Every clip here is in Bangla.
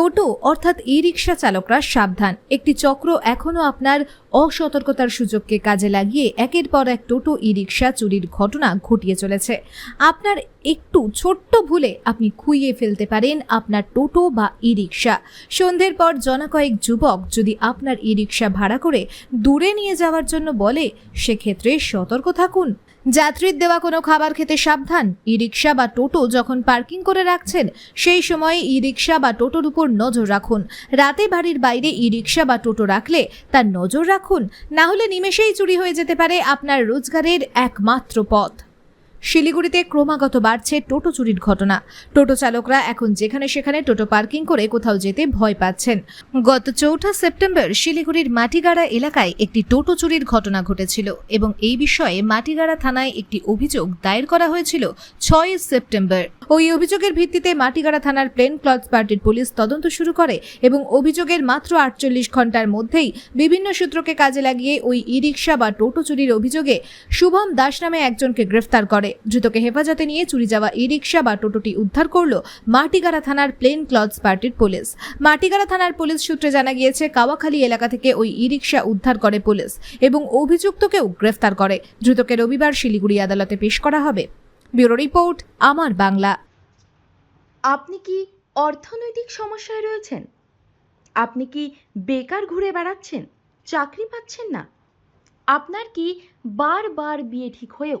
টোটো অর্থাৎ ই রিক্সা চালকরা সাবধান। একটি চক্র এখনও আপনার অসতর্কতার সুযোগকে কাজে লাগিয়ে একের পর এক টোটো ই রিক্সা চুরির ঘটনা ঘটিয়ে চলেছে। আপনার একটু ছোট্ট ভুলে আপনি খুইয়ে ফেলতে পারেন আপনার টোটো বা ই রিক্সা সন্ধ্যের পর জনা কয়েক যুবক যদি আপনার ই রিক্সা ভাড়া করে দূরে নিয়ে যাওয়ার জন্য বলে, সেক্ষেত্রে সতর্ক থাকুন। যাত্রীর দেওয়া কোনো খাবার খেতে সাবধান। ই রিক্সা বা টোটো যখন পার্কিং করে রাখছেন, সেই সময়ে ই রিক্সা বা টোটোর উপর নজর রাখুন। রাতে বাড়ির বাইরে ই রিক্সা বা টোটো রাখলে তার নজর রাখুন। না হলে নিমেষেই চুরি হয়ে যেতে পারে আপনার রোজগারের একমাত্র পথ। শিলিগুড়িতে ক্রমাগত বাড়ছে টোটো চুরির ঘটনা। টোটো চালকরা এখন যেখানে সেখানে টোটো পার্কিং করে কোথাও যেতে ভয় পাচ্ছেন। গত চৌঠা সেপ্টেম্বর শিলিগুড়ির মাটিগাড়া এলাকায় একটি টোটো চুরির ঘটনা ঘটেছিল এবং এই বিষয়ে মাটিগাড়া থানায় একটি অভিযোগ দায়ের করা হয়েছিল ছয় সেপ্টেম্বর। ওই অভিযোগের ভিত্তিতে মাটিগাড়া থানার প্লেন ক্লথ পার্টির পুলিশ তদন্ত শুরু করে এবং অভিযোগের মাত্র আটচল্লিশ ঘণ্টার মধ্যেই বিভিন্ন সূত্রকে কাজে লাগিয়ে ওই ই রিক্সা বা টোটো চুরির অভিযোগে শুভম দাস নামে একজনকে গ্রেফতার করে। ধৃতকে হেফাজতে নিয়ে চুরি যাওয়া ই রিক্সা বা টোটোটি উদ্ধার করল মাটিগাড়া থানার প্লেন ক্লথস পার্টির পুলিশ। মাটিগাড়া থানার পুলিশ সূত্রে জানা গিয়েছে, কাওয়াখালী এলাকা থেকে ওই ই রিক্সা উদ্ধার করে পুলিশ এবং অভিযুক্তকেও গ্রেফতার করে। ধৃতকে রবিবার শিলিগুড়ি আদালতে পেশ করা হবে। ব্যুরো রিপোর্ট, আমার বাংলা। আপনি কি অর্থনৈতিক সমস্যায় রয়েছেন? আপনি কি বেকার ঘুরে বেড়াচ্ছেন? চাকরি পাচ্ছেন না? আপনার কি বারবার বিয়ে ঠিক হয়েও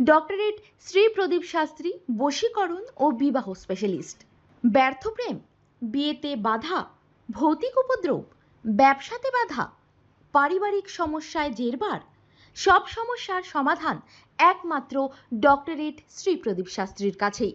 ডক্টরেট শ্রী প্রদীপ শাস্ত্রী, বশীকরণ ও বিবাহ স্পেশালিস্ট ব্যর্থ প্রেম, বিয়েতে বাধা, ভৌতিক উপদ্রব, ব্যবসাতে বাধা, পারিবারিক সমস্যায় জেরবার, সব সমস্যার সমাধান একমাত্র ডক্টরেট শ্রী প্রদীপ শাস্ত্রীর কাছেই।